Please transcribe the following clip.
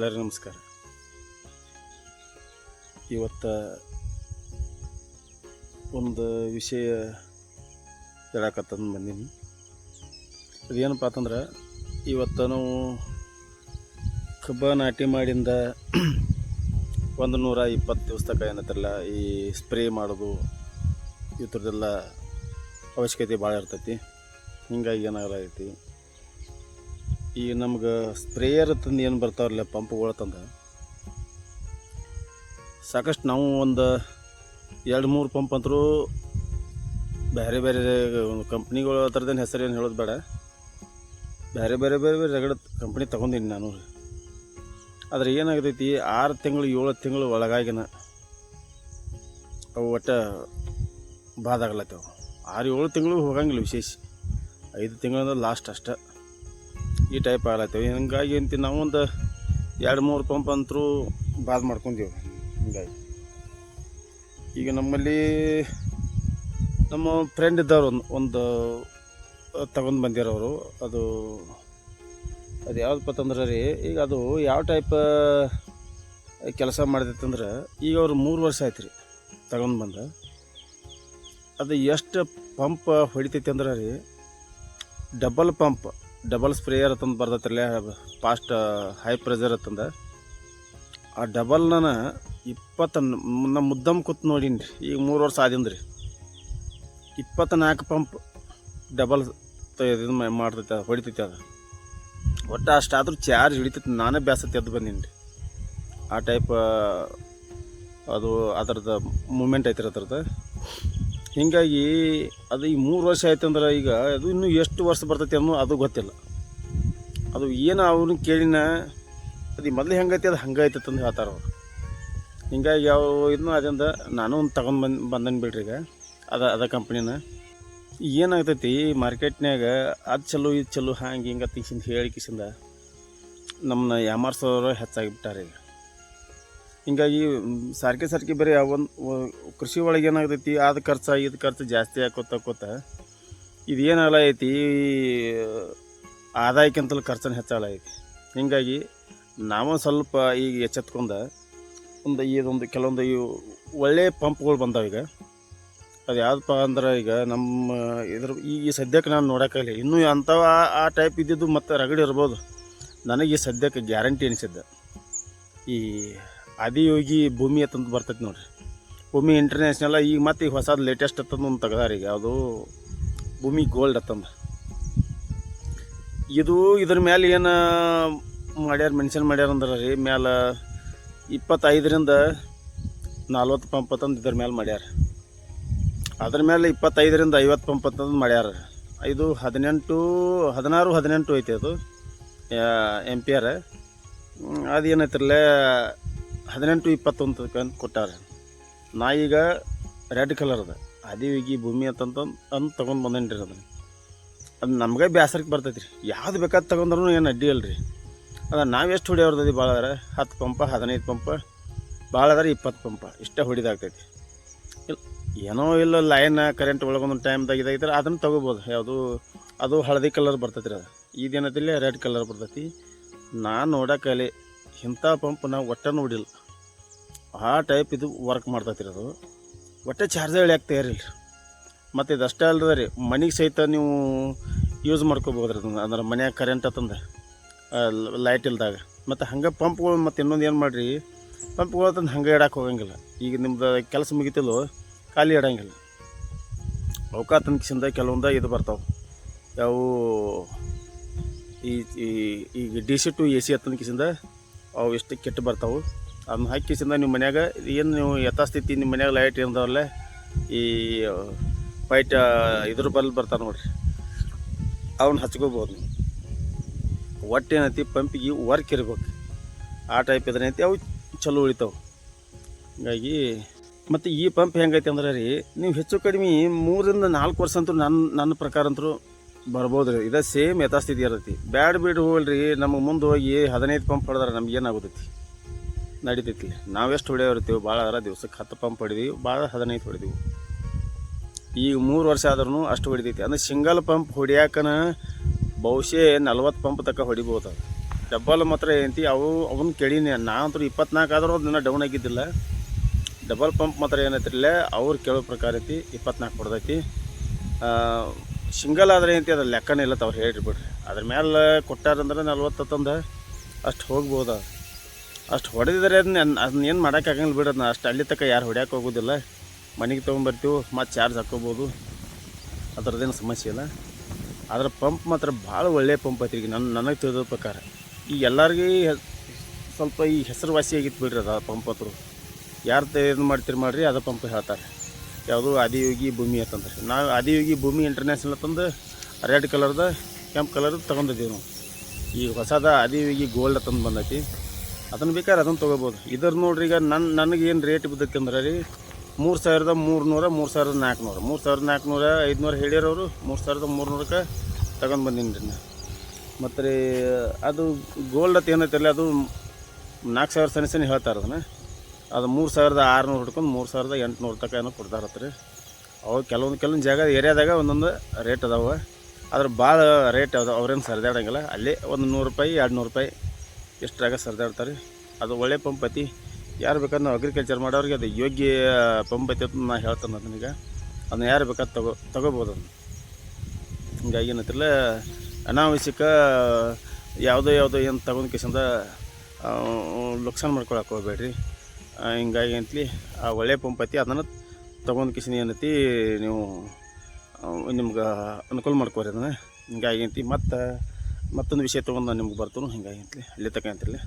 ಎಲ್ಲರಿಗೂ ನಮಸ್ಕಾರ. ಇವತ್ತು ಒಂದು ವಿಷಯ ಹೇಳಕತ್ತಂದು ಬಂದೀನಿ. ಅದೇನಪ್ಪ ಅಂತಂದ್ರೆ, ಇವತ್ತು ನಾವು ಕಬ್ಬ ನಾಟಿ ಮಾಡಿಂದ ಒಂದು ನೂರ ಇಪ್ಪತ್ತು ದಿವಸ ಏನತ್ತಲ್ಲ ಈ ಸ್ಪ್ರೇ ಮಾಡೋದು, ಈ ಥರದ್ದೆಲ್ಲ ಅವಶ್ಯಕತೆ ಭಾಳ ಇರ್ತೈತಿ. ಹಿಂಗಾಗಿ ಏನಾಗಲೈತಿ ಈಗ ನಮ್ಗೆ ಸ್ಪ್ರೇಯರ್ ತಂದು ಏನು ಬರ್ತಾವಲ್ಲ ಪಂಪ್ಗಳು ತಂದ? ಸಾಕಷ್ಟು ನಾವು ಒಂದು ಎರಡು ಮೂರು ಪಂಪ್ ಅಂತರೂ ಬೇರೆ ಬೇರೆ ಕಂಪ್ನಿಗಳು ಆ ಥರದ್ದೇನು ಹೆಸರು ಏನು ಹೇಳೋದು ಬೇಡ. ಬೇರೆ ಬೇರೆ ಬೇರೆ ಬೇರೆ ರಗಡ ಕಂಪ್ನಿ ತೊಗೊಂಡೀನಿ ನಾನು. ಆದರೆ ಏನಾಗತೈತಿ, ಆರು ತಿಂಗಳು ಏಳು ತಿಂಗಳು ಒಳಗಾಗಿನ ಅವು ಒಟ್ಟು ಬಾದಾಗ್ಲತ್ತವು ಆರು ಏಳು ತಿಂಗಳು ಹೋಗಂಗಿಲ್ಲ ವಿಶೇಷ. ಐದು ತಿಂಗಳಂದ್ರೆ ಲಾಸ್ಟ್ ಅಷ್ಟೆ. ಈ ಟೈಪ್ ಆಗ್ಲತ್ತೇವೆ. ಹಿಂಗಾಗಿ ಅಂತ ನಾವೊಂದು ಎರಡು ಮೂರು ಪಂಪ್ ಅಂತರೂ ಬಾದ್ ಮಾಡ್ಕೊಂಡೀವಿ ಹಿಂಗಾಗಿ. ಈಗ ನಮ್ಮಲ್ಲಿ ನಮ್ಮ ಫ್ರೆಂಡ್ ಇದ್ದವ್ರು ಒಂದು ಒಂದು ತಗೊಂಡು ಬಂದಿರೋರು. ಅದು ಅದು ಯಾವ್ದಪ್ಪ ತಂದ್ರೆ ರೀ, ಈಗ ಅದು ಯಾವ ಟೈಪ್ ಕೆಲಸ ಮಾಡ್ತೈತಂದ್ರೆ, ಈಗ ಅವ್ರು ಮೂರು ವರ್ಷ ಆಯ್ತು ರೀ ತಗೊಂಡು ಅದು ಎಷ್ಟು ಪಂಪ್ ಹೊಡಿತೈತೆ ಅಂದ್ರೆ ರೀ ಡಬಲ್ ಪಂಪ್ ಡಬಲ್ ಸ್ಪ್ರೇಯರ್ ತಂದು ಬರ್ತೈತ್ರಲ್ಲ ಫಾಸ್ಟ್ ಹೈ ಪ್ರೆಷರ್ ತಂದ. ಆ ಡಬಲ್ನ ಇಪ್ಪತ್ತ ನಮ್ಮ ಮುದ್ದಮ್ ಕೂತ್ ನೋಡೀನಿ ರೀ ಈಗ ಮೂರು ವರ್ಷ ಆದಿಂದ ರೀ ಇಪ್ಪತ್ತ್ನಾಲ್ಕು ಪಂಪ್ ಡಬಲ್ ಇದು ಮಾಡ್ತೈತೆ, ಹೊಡಿತೈತೆ ಅದು. ಒಟ್ಟು ಅಷ್ಟಾದ್ರೂ ಚಾರ್ಜ್ ಹಿಡಿತೈತೆ, ನಾನೇ ಬ್ಯಾಸ ಎದ್ದು ಬಂದೀನಿ ರೀ ಆ ಟೈಪ್ ಅದು, ಅದರದ್ದು ಮೂಮೆಂಟ್ ಐತ್ರಿ ಅದ್ರದ್ದು. ಹೀಗಾಗಿ ಅದು ಈ ಮೂರು ವರ್ಷ ಆಯ್ತು ಅಂದ್ರೆ ಈಗ ಅದು ಇನ್ನೂ ಎಷ್ಟು ವರ್ಷ ಬರ್ತೈತಿ ಅನ್ನೋ ಅದು ಗೊತ್ತಿಲ್ಲ. ಅದು ಏನು ಅವ್ರನ್ನ ಕೇಳಿನ, ಅದು ಮೊದಲು ಹೆಂಗೈತಿ, ಅದು ಹಂಗೆ ಆಯ್ತು ಅಂತ ಹೇಳ್ತಾರೆ ಅವರು. ಹಿಂಗಾಗಿ ಅವರು ಇನ್ನೂ ಅದರಿಂದ ನಾನು ಒಂದು ತಗೊಂಡು ಬಂದು, ಬಂದನ್ ಬಿಡ್ರಿ ಈಗ, ಅದ ಅದ ಕಂಪ್ನಿನ. ಏನಾಗ್ತೈತಿ ಮಾರ್ಕೆಟ್ನಾಗ ಅದು ಚಲೋ, ಇದು ಚಲೋ ಹಂಗೆ ಹಿಂಗೆ ತಿಂಸಿಂದ ಹೇಳಿ ಕಿಸಿಂದ ನಮ್ಮನ್ನ ಯಾಮಾರ್ಸೋರು ಹೆಚ್ಚಾಗಿಬಿಟ್ಟಾರೆ ಈಗ. ಹಿಂಗಾಗಿ ಸಾರಿಗೆ ಸಾರಿಗೆ ಬರೀ ಒಂದು ಕೃಷಿ ಒಳಗೆ ಏನಾಗ್ತೈತಿ, ಆದ ಖರ್ಚು, ಇದು ಖರ್ಚು ಜಾಸ್ತಿ ಆಕೋತ ಇದು ಏನಾಗಲ್ಲ ಐತಿ ಆದಾಯಕ್ಕಿಂತಲೂ ಖರ್ಚನ್ನು ಹೆಚ್ಚಾಗಲ್ಲ ಐತಿ. ಹೀಗಾಗಿ, ನಾವು ಸ್ವಲ್ಪ ಈಗ ಎಚ್ಚೆತ್ಕೊಂಡ, ಒಂದು ಇದೊಂದು, ಕೆಲವೊಂದು ಇವು ಒಳ್ಳೆಯ ಪಂಪ್ಗಳು ಬಂದಾವ ಈಗ. ಅದು ಯಾವುದಪ್ಪ ಅಂದ್ರೆ ಈಗ ನಮ್ಮ ಇದ್ರ ಈಗ ಸದ್ಯಕ್ಕೆ ನಾನು ನೋಡೋಕ್ಕಾಗಲಿ ಇನ್ನೂ ಅಂಥವು ಆ- ಆ ಟೈಪ್ ಇದ್ದಿದ್ದು ಮತ್ತು ರಗಡಿ ಇರ್ಬೋದು. ನನಗೆ ಈ ಸದ್ಯಕ್ಕೆ ಗ್ಯಾರಂಟಿ ಅನಿಸಿದ್ದೆ ಈ ಆದಿಯೋಗಿ ಭೂಮಿ ಅತಂತ ಬರ್ತೈತೆ ನೋಡ್ರಿ. ಭೂಮಿ ಇಂಟರ್ನ್ಯಾಷನಲ್ ಈಗ ಮತ್ತೆ ಈಗ ಹೊಸದು ಲೇಟೆಸ್ಟ್ ಒಂದು ತೆಗ್ದಾರ ಈಗ ಅದು ಭೂಮಿ ಗೋಲ್ಡ್ ಅಂತಂದು ಇದು ಇದ್ರ ಮೇಲೆ ಏನು ಮಾಡ್ಯಾರ ಮೆನ್ಷನ್ ಮಾಡ್ಯಾರ ಅಂದ್ರೆ ರೀ, ಮ್ಯಾಲೆ ಇಪ್ಪತ್ತೈದರಿಂದ ನಲ್ವತ್ತು ಪಂಪ್ ಅಂತಂದು ಇದ್ರ ಮ್ಯಾಲೆ ಮಾಡ್ಯಾರ. ಅದ್ರ ಮೇಲೆ ಇಪ್ಪತ್ತೈದರಿಂದ ಐವತ್ತು ಪಂಪ್ ಅಂತಂದು ಮಾಡ್ಯಾರ. ಇದು ಹದಿನೆಂಟು, ಹದಿನಾರು, ಹದಿನೆಂಟು ಐತೆ ಅದು ಎಂ ಪಿ ಆರ್ ಅದು ಏನೈತ್ರಲ್ಲ ಹದಿನೆಂಟು ಇಪ್ಪತ್ತೊಂದು ಅಂತ ಕೊಟ್ಟಾರೆ. ನಾ ಈಗ ರೆಡ್ ಕಲರ್ ಅದ. ಅದಿವಿಗಿ ಭೂಮಿ ಅಂತಂತ ಅಂದ್ ತೊಗೊಂಡು ಬಂದೇನಿ ರೀ ಅದನ್ನು. ಅದು ನಮಗೆ ಬೇಸರಕ್ಕೆ ಬರ್ತೈತಿ ರೀ ಯಾವ್ದು ಬೇಕಾದ ತಗೊಂಡ್ರು ಏನು ಅಡ್ಡಿ ಅಲ್ರಿ ಅದ ನಾವು ಎಷ್ಟು ಭಾಳ ಅದರ? ಹತ್ತು ಪಂಪ, ಹದಿನೈದು ಪಂಪ ಭಾಳ ಅದಾರ ಇಪ್ಪತ್ತು ಪಂಪ. ಇಷ್ಟೇ ಹೊಡಿದಾಗ್ತೈತಿ. ಇಲ್ಲ ಏನೋ ಇಲ್ಲ ಲೈನ್ ಕರೆಂಟ್ ಒಳಗೊಂದು ಟೈಮ್ದಾಗ ಇದಾಗಿದ್ರೆ ಅದನ್ನು ತೊಗೋಬೋದು. ಯಾವುದು ಅದು ಹಳದಿ ಕಲರ್ ಬರ್ತೈತಿ ರೀ ಅದು ಇದೇನೈತಿಲ್ಲ ರೆಡ್ ಕಲರ್ ಬರ್ತೈತಿ. ನಾನು ನೋಡೋಕಲ್ಲಿ ಇಂಥ ಪಂಪ್ ನಾವು ಒಟ್ಟೆ ನೋಡಿಲ್ಲ. ಆ ಟೈಪ್ ಇದು ವರ್ಕ್ ಮಾಡ್ತೈತಿರಿ ಅದು. ಒಟ್ಟೆ ಚಾರ್ಜರ್ ತಯಾರಿಲ್ಲ ರೀ ಮತ್ತು ಇದು ಅಷ್ಟೇ ಅಲ್ಲದ ರೀ, ಮನೆಗೆ ಸಹಿತ ನೀವು ಯೂಸ್ ಮಾಡ್ಕೋಬೋದ್ರಿ ಅದನ್ನು. ಅಂದ್ರೆ ಮನ್ಯಾಗ ಕರೆಂಟ್ ಅಂತಂದು ಲೈಟ್ ಇಲ್ದಾಗ. ಮತ್ತು ಹಂಗೆ ಪಂಪ್ಗಳು ಮತ್ತು ಇನ್ನೊಂದು ಏನು ಮಾಡಿರಿ, ಪಂಪ್ಗಳು ತಂದು ಹಂಗೆ ಇಡಕ್ಕೆ ಹೋಗಂಗಿಲ್ಲ. ಈಗ ನಿಮ್ದು ಕೆಲಸ ಮುಗಿತಿಲ್ಲೋ, ಖಾಲಿ ಇಡಂಗಿಲ್ಲ ಅವಕ ತನಕಿಸಿಂದ ಕೆಲವೊಂದು ಇದು ಬರ್ತಾವೆ. ಯಾವು ಈ- ಈಗ D C to A C ಹತ್ತನಕಿಸಿಂದ ಅವು ಎಷ್ಟು ಕೆಟ್ಟು ಬರ್ತಾವೆ. ಅದನ್ನ ಹಾಕಿಸಿಂದ ನಿಮ್ಮ ಮನ್ಯಾಗ ಏನು ನೀವು ಯಥಾಸ್ಥಿತಿ ನಿಮ್ಮ ಮನ್ಯಾಗ ಲೈಟ್ ಇರ್ತಾವಲ್ಲ ಈ ವೈಟ್ ಇದ್ರ ಬಲ್ ಬರ್ತಾವೆ ನೋಡಿರಿ. ಅವನ್ನ ಹಚ್ಕೋಬೋದು ನೀವು. ಒಟ್ಟು ಏನೈತಿ, ಪಂಪಿಗೆ ವರ್ಕ್ ಇರ್ಬೇಕು. ಆ ಟೈಪ್ ಇದ್ರೈತಿ ಅವು ಚಲೋ ಉಳಿತಾವೆ. ಹೀಗಾಗಿ ಮತ್ತು ಈ ಪಂಪ್ ಹೆಂಗೈತಿ ಅಂದ್ರೆ ರೀ, ನೀವು ಹೆಚ್ಚು ಕಡಿಮೆ ಮೂರರಿಂದ ನಾಲ್ಕು ವರ್ಷ ಅಂತೂ ನನ್ನ ನನ್ನ ಪ್ರಕಾರ ಅಂತೂ ಬರ್ಬೋದು ರೀ ಇದೇ ಸೇಮ್ ಯಥಾಸ್ಥಿತಿ ಇರತೈತಿ. ಬ್ಯಾಡ್ ಬಿಡ್ ಹೋಗಲ್ರಿ ನಮಗೆ ಮುಂದೆ ಹೋಗಿ ಹದಿನೈದು ಪಂಪ್ ಹೊಡೆದ್ರೆ ನಮ್ಗೆ ಏನಾಗುತ್ತೈತಿ ನಡಿತೈತಿ ನಾವೆಷ್ಟು ಹೊಡೆಯೋರ್ತೀವಿ ಭಾಳ ಅದರ ದಿವ್ಸಕ್ಕೆ ಹತ್ತು ಪಂಪ್ ಹೊಡಿದೀವಿ ಭಾಳ ಹದಿನೈದು ಹೊಡಿದೀವಿ. ಈಗ ಮೂರು ವರ್ಷ ಆದ್ರೂ ಅಷ್ಟು ಹೊಡಿತೈತಿ. ಅಂದ್ರೆ ಸಿಂಗಲ್ ಪಂಪ್ ಹೊಡಿಯಾಕನ ಬಹುಶಃ ನಲ್ವತ್ತು ಪಂಪ್ ತಕ್ಕ ಹೊಡಿಬೋದು ಅದು ಡಬ್ಬಲ್ ಮಾತ್ರ ಏನಂತಿ, ಅವು ಅವನ್ನ ಕೆಳಿನೇ ನಾ ಅಂತೂ ಇಪ್ಪತ್ನಾಲ್ಕು ಆದರೂ ಅದನ್ನ ಡೌನ್ ಆಗಿದ್ದಿಲ್ಲ. ಡಬಲ್ ಪಂಪ್ ಮಾತ್ರ ಏನೈತಿರಲ್ಲ, ಅವ್ರು ಕೇಳೋ ಪ್ರಕಾರ ಐತಿ ಇಪ್ಪತ್ನಾಲ್ಕು ಕೊಡ್ದೈತಿ ಸಿಂಗಲ್ ಆದ್ರೆ ಏನಂತ ಅದ್ರ ಲೆಕ್ಕನೇ ಇಲ್ಲ ಅವ್ರು ಹೇಳಿರಿ ಬಿಡ್ರಿ. ಅದ್ರ ಮೇಲೆ ಕೊಟ್ಟಾರಂದ್ರೆ ನಲ್ವತ್ತು ತಂದು ಅಷ್ಟು ಹೋಗ್ಬೋದು. ಅಷ್ಟು ಹೊಡೆದಿದ್ರೆ ಅದನ್ನ ಅದನ್ನ ಏನು ಮಾಡೋಕ್ಕಾಗಂಗಿಲ್ಲ ಬಿಡಿ ಅದನ್ನ ಅಷ್ಟು ಅಲ್ಲಿ ತಕ್ಕ ಯಾರು ಹೊಡ್ಯಾಕೆ ಹೋಗೋದಿಲ್ಲ. ಮನೆಗೆ ತೊಗೊಂಬರ್ತೀವಿ, ಮತ್ತು ಚಾರ್ಜ್ ಹಾಕೋಬೋದು. ಅದರದ್ದೇನು ಸಮಸ್ಯೆ ಇಲ್ಲ. ಅದರ ಪಂಪ್ ಮಾತ್ರ ಭಾಳ ಒಳ್ಳೆಯ ಪಂಪ್ ಐತಿ ಈಗ ನನ್ನ ನನಗೆ ತಿಳಿದ ಪ್ರಕಾರ. ಈ ಎಲ್ಲರಿಗೂ ಸ್ವಲ್ಪ ಈ ಹೆಸರುವಾಸಿ ಆಗಿತ್ತು ಬಿಡ್ರಿ ಅದು ಪಂಪ್ ಹತ್ರ. ಯಾರು ಇದು ಮಾಡ್ತೀರಿ ಮಾಡಿರಿ ಅದು ಪಂಪ್ ಹೇಳ್ತಾರೆ. ಯಾವುದು ಆದಿಯೋಗಿ ಭೂಮಿ ಅಂತಂದ್ರೆ ನಾವು ಆದಿಯೋಗಿ ಭೂಮಿ ಇಂಟರ್ನ್ಯಾಷನಲ್ ಅಂತಂದು ರೆಡ್ ಕಲರ್ದ ಕೆಂಪು ಕಲರ್ದು ತೊಗೊಂಡಿದ್ದೀವಿ ನಾವು. ಈಗ ಹೊಸದ ಆದಿಯೋಗಿ ಗೋಲ್ಡ್ ತಂದು ಬಂದೈತಿ. ಅದನ್ನು ಬೇಕಾದ್ರೆ ಅದನ್ನು ತೊಗೋಬೋದು. ಇದ್ರ ನೋಡ್ರಿ ಈಗ ನನ್ನ ನನಗೆ ಏನು ರೇಟ್ ಬಿದ್ದಕ್ಕೆ ಅಂದ್ರೆ ರೀ, ಮೂರು ಸಾವಿರದ ಮೂರುನೂರ, ಮೂರು ಸಾವಿರದ ನಾಲ್ಕುನೂರು ಮೂರು ಸಾವಿರದ ನಾಲ್ಕುನೂರ ಐದುನೂರು ಹೇಳಿರೋರು ಮೂರು ಸಾವಿರದ ಮೂರುನೂರಕ್ಕೆ ತಗೊಂಡು ಬಂದೀನಿ ರೀ ನಾ. ಮತ್ತು ರೀ ಅದು ಗೋಲ್ಡ್ ಅಂತ ಏನೈತಲ್ಲ ಅದು ನಾಲ್ಕು ಸಾವಿರ ಸನಿ ಹೇಳ್ತಾರೆ ಅದನ್ನು ಅದು ಮೂರು ಸಾವಿರದ ಆರುನೂರು ಹಿಡ್ಕೊಂಡು ಮೂರು ಸಾವಿರದ ಎಂಟುನೂರು ತನಕ ಏನೋ ಕೊಡ್ತಾರತ್ತ ರೀ ಅವು ಕೆಲವೊಂದು ಕೆಲವೊಂದು ಜಾಗ ಏರಿಯಾದಾಗ ಒಂದೊಂದು ರೇಟ್ ಅದಾವೆ. ಆದ್ರೆ ಭಾಳ ರೇಟ್ ಅದಾವ ಅವ್ರೇನು ಸರಿದಾಡಂಗಿಲ್ಲ. ಅಲ್ಲಿ ಒಂದು ನೂರು ರೂಪಾಯಿ, ಎರಡು ನೂರು ರೂಪಾಯಿ ಎಷ್ಟ್ರಾಗ ಸರಿದಾಡ್ತಾರೆ. ಅದು ಒಳ್ಳೆ ಪಂಪ್ ಐತಿ. ಯಾರು ಬೇಕಾದ್ರೆ ನಾವು ಅಗ್ರಿಕಲ್ಚರ್ ಮಾಡೋರಿಗೆ ಅದು ಯೋಗ್ಯ ಪಂಪ್ ಐತಿ ಅಂತ ನಾ ಹೇಳ್ತಾನೆ ಅದನ್ನೀಗ ಅದನ್ನ ಯಾರು ಬೇಕಾದ್ರೆ ತಗೋ, ತಗೋಬೋದು ಅದನ್ನು. ಹಿಂಗಾಗಿ ಏನಂತಿಲ್ಲ ಅನಾವಶ್ಯಕ ಯಾವುದೋ ಯಾವುದೋ ಏನು ತಗೊಂಡು ಕಿಸಿಂದ ಲುಕ್ಸಾನ್ ಮಾಡ್ಕೊಳಕ್ಕೆ ಹೋಗ್ಬೇಡ್ರಿ. ಹಿಂಗಾಗಿ ಅಂತಲಿ ಆ ಒಳ್ಳೆ ಪಂಪ್ ಐತಿ ಅದನ್ನು ತೊಗೊಂಡು ಕಿಸಿನ ಏನೈತಿ ನೀವು ನಿಮ್ಗೆ ಅನುಕೂಲ ಮಾಡ್ಕೋರಿ ಅದನ್ನು. ಹಿಂಗಾಗಿ ಅಂತಿ ಮತ್ತು ಮತ್ತೊಂದು ವಿಷಯ ತೊಗೊಂಡು ನಾನು ನಿಮ್ಗೆ ಬರ್ತೀನಿ ಹಿಂಗಾಗಿ ಅಂತಲಿ, ಅಲ್ಲಿ ತಕ ಅಂತಿರಲಿ